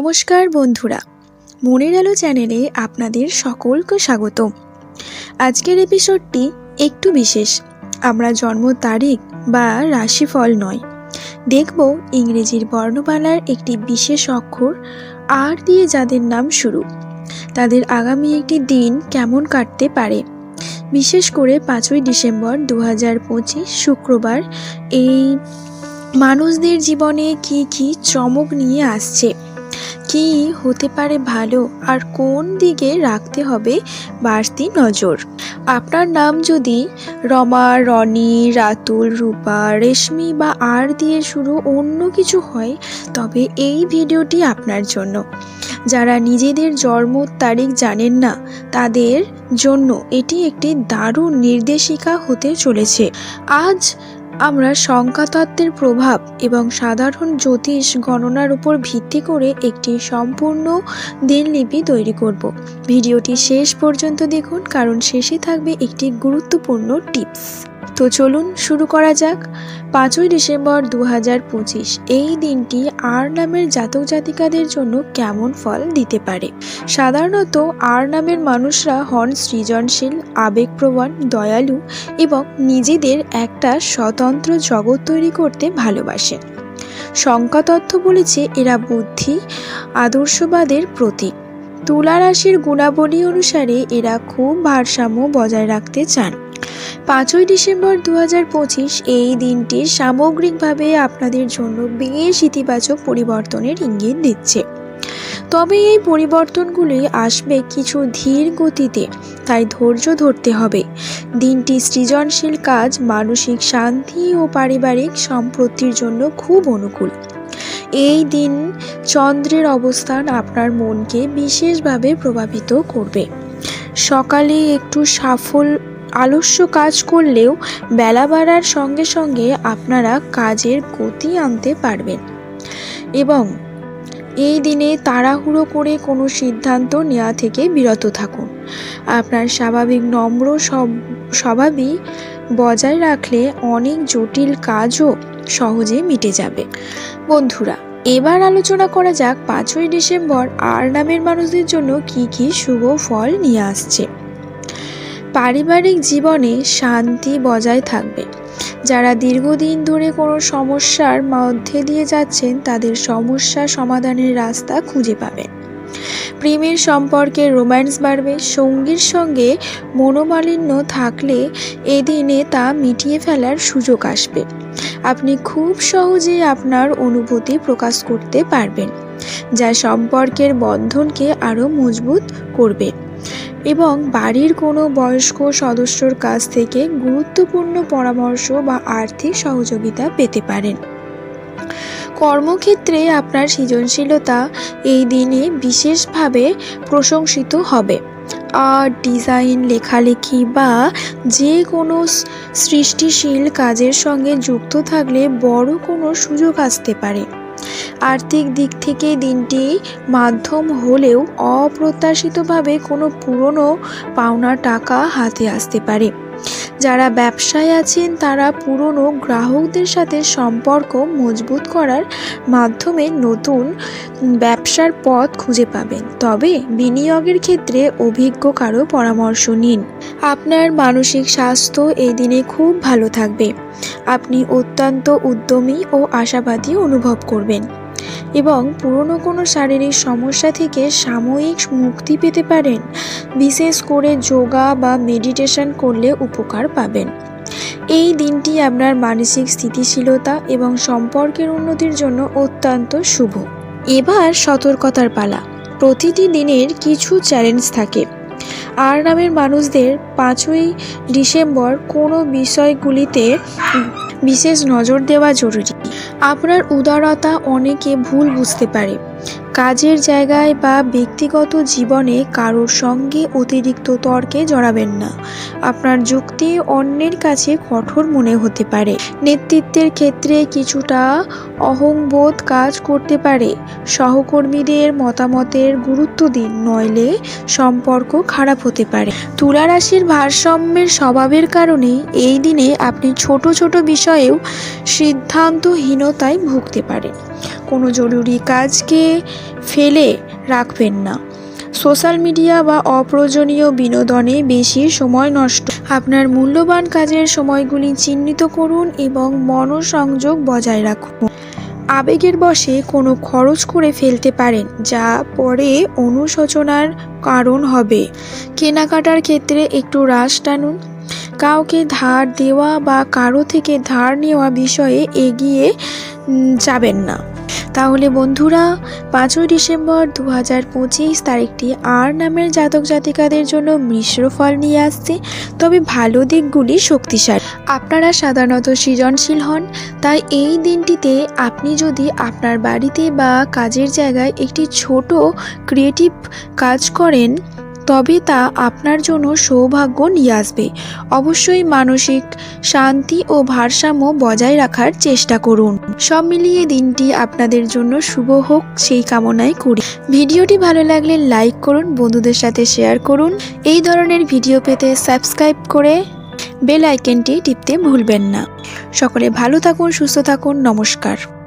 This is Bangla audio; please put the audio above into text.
নমস্কার বন্ধুরা। মনের আলো চ্যানেলে আপনাদের সকলকে স্বাগত। আজকের এপিসোডটি একটু বিশেষ। আমরা জন্ম তারিখ বা রাশিফল নয়। দেখব ইংরেজির বর্ণমালার একটি বিশেষ অক্ষর আর দিয়ে যাদের নাম শুরু। তাদের আগামী একটি দিন কেমন কাটতে পারে? বিশেষ করে পাঁচই ডিসেম্বর দু শুক্রবার এই মানুষদের জীবনে কি কি চমক নিয়ে আসছে? কি হতে পারে ভালো আর কোন দিকে রাখতে হবে বাড়তি নজর? আপনার নাম যদি রমা, রনি, রাতুল, রূপা, রেশমি বা আর দিয়ে শুরু অন্য কিছু হয়, তবে এই ভিডিওটি আপনার জন্য। যারা নিজেদের জন্ম তারিখ জানেন না, তাদের জন্য এটি একটি দারুণ নির্দেশিকা হতে চলেছে। আজ আমরা সংখ্যাতত্ত্বের প্রভাব এবং সাধারণ জ্যোতিষ গণনার উপর ভিত্তি করে একটি সম্পূর্ণ দিনলিপি তৈরি করব। ভিডিওটি শেষ পর্যন্ত দেখুন, কারণ শেষে থাকবে একটি গুরুত্বপূর্ণ টিপস। তো চলুন শুরু করা যাক। পাঁচই ডিসেম্বর দু এই দিনটি আর নামের জাতক জাতিকাদের জন্য কেমন ফল দিতে পারে? সাধারণত আর নামের মানুষরা হন সৃজনশীল, আবেগপ্রবণ, দয়ালু এবং নিজেদের একটা স্বতন্ত্র জগৎ তৈরি করতে ভালোবাসেন। সংখ্যাতত্ত্ব বলেছে এরা বুদ্ধি, আদর্শবাদের প্রতীক। তুলা রাশির গুণাবলী অনুসারে এরা খুব ভারসাম্য বজায় রাখতে চান। পাঁচই ডিসেম্বর দু এই দিনটি সামগ্রিকভাবে আপনাদের জন্য বেশ ইতিবাচক পরিবর্তনের ইঙ্গিত দিচ্ছে। তবে এই পরিবর্তনগুলি আসবে কিছু ধীর গতিতে, তাই ধৈর্য ধরতে হবে। দিনটি সৃজনশীল কাজ, মানসিক শান্তি ও পারিবারিক সম্পত্তির জন্য খুব অনুকূল। এই দিন চন্দ্রের অবস্থান আপনার মনকে বিশেষভাবে প্রভাবিত করবে। সকালে একটু সাফল আলস্য কাজ করলেও বেলা বাড়ার সঙ্গে সঙ্গে আপনারা কাজের গতি আনতে পারবেন। এবং এই দিনে তাড়াহুড়ো করে কোনো সিদ্ধান্ত নেওয়া থেকে বিরত থাকুন। আপনার স্বাভাবিক নম্র সব, স্বভাবই বজায় রাখলে অনেক জটিল কাজও সহজে মিটে যাবে। বন্ধুরা, এবার আলোচনা করা যাক পাঁচই ডিসেম্বর আর নামের মানুষদের জন্য কি কি শুভ ফল নিয়ে আসছে। পারিবারিক জীবনে শান্তি বজায় থাকবে। যারা দীর্ঘদিন ধরে কোনো সমস্যার মধ্যে দিয়ে যাচ্ছেন, তাদের সমস্যা সমাধানের রাস্তা খুঁজে পাবেন। প্রেমের সম্পর্কে রোম্যান্স বাড়বে, সঙ্গীর সঙ্গে মনোমালিন্য থাকলে এদিনে তা মিটিয়ে ফেলার সুযোগ আসবে। আপনি খুব সহজেই আপনার অনুভূতি প্রকাশ করতে পারবেন, যা সম্পর্কের বন্ধনকে আরও মজবুত করবে। এবং বাড়ির কোনো বয়স্ক সদস্যর কাছ থেকে গুরুত্বপূর্ণ পরামর্শ বা আর্থিক সহযোগিতা পেতে পারেন। কর্মক্ষেত্রে আপনার সৃজনশীলতা এই দিনে বিশেষভাবে প্রশংসিত হবে। আর্ট, ডিজাইন, লেখালেখি বা যে কোনো সৃষ্টিশীল কাজের সঙ্গে যুক্ত থাকলে বড় কোনো সুযোগ আসতে পারে। আর্থিক দিক থেকে দিনটি মাধ্যম হলেও অপ্রত্যাশিতভাবে কোনো পুরনো পাওনা টাকা হাতে আসতে পারে। যারা ব্যবসায় আছেন, তারা পুরনো গ্রাহকদের সাথে সম্পর্ক মজবুত করার মাধ্যমে নতুন ব্যবসার পথ খুঁজে পাবেন। তবে বিনিয়োগের ক্ষেত্রে অভিজ্ঞ কারও পরামর্শ নিন। আপনার মানসিক স্বাস্থ্য এই দিনে খুব ভালো থাকবে। আপনি অত্যন্ত উদ্যমী ও আশাবাদী অনুভব করবেন। এবং পুরনো কোনো শারীরিক সমস্যা থেকে সাময়িক মুক্তি পেতে পারেন। বিশেষ করে যোগা বা মেডিটেশন করলে উপকার পাবেন। এই দিনটি আপনার মানসিক স্থিতিশীলতা এবং সম্পর্কের উন্নতির জন্য অত্যন্ত শুভ। এবার সতর্কতার পালা। প্রতিটি দিনের কিছু চ্যালেঞ্জ থাকে। আর নামের মানুষদের পাঁচই ডিসেম্বর কোনো বিষয়গুলিতে বিশেষ নজর দেওয়া জরুরি। আপনার উদারতা অনেকে ভুল বুঝতে পারে। কাজের জায়গায় বা ব্যক্তিগত জীবনে কারোর সঙ্গে অতিরিক্ত তর্কে জড়াবেন না। আপনার যুক্তি অন্যের কাছে কঠোর মনে হতে পারে। নেতৃত্বের ক্ষেত্রে কিছুটা অহংবোধ কাজ করতে পারে। সহকর্মীদের মতামতের গুরুত্ব দিন, নইলে সম্পর্ক খারাপ হতে পারে। তুলা রাশির ভারসাম্যের স্বভাবের কারণে এই দিনে আপনি ছোট ছোট বিষয়েও সিদ্ধান্তহীনতায় ভুগতে পারেন। কোনো জরুরি কাজকে ফেলে রাখবেন না। সোশ্যাল মিডিয়া বা অপ্রয়োজনীয় বিনোদনে বেশি সময় নষ্ট। আপনার মূল্যবান কাজের সময়গুলি চিহ্নিত করুন এবং মনোসংযোগ বজায় রাখুন। আবেগের বশে কোনো খরচ করে ফেলতে পারেন, যা পরে অনুশোচনার কারণ হবে। কেনাকাটার ক্ষেত্রে একটু রাশ টানুন। কাউকে ধার দেওয়া বা কারও থেকে ধার নেওয়া বিষয়ে এগিয়ে যাবেন না। তাহলে বন্ধুরা, পাঁচই ডিসেম্বর দু হাজার পঁচিশ তারিখটি আর নামের জাতক জাতিকাদের জন্য মিশ্র ফল নিয়ে আসছে। তবে ভালো দিকগুলি শক্তিশালী। আপনারা সাধারণত সৃজনশীল হন, তাই এই দিনটিতে আপনি যদি আপনার বাড়িতে বা কাজের জায়গায় একটি ছোট ক্রিয়েটিভ কাজ করেন তবে তা আপনার জন্য সৌভাগ্য নিয়ে আসবে। অবশ্যই মানসিক শান্তি ও ভারসাম্য বজায় রাখার চেষ্টা করুন। সব মিলিয়ে দিনটি আপনাদের জন্য শুভ হোক সেই কামনাই করি। ভিডিওটি ভালো লাগলে লাইক করুন, বন্ধুদের সাথে শেয়ার করুন। এই ধরনের ভিডিও পেতে সাবস্ক্রাইব করে বেল আইকনটি টিপতে ভুলবেন না। সকলে ভালো থাকুন, সুস্থ থাকুন, নমস্কার।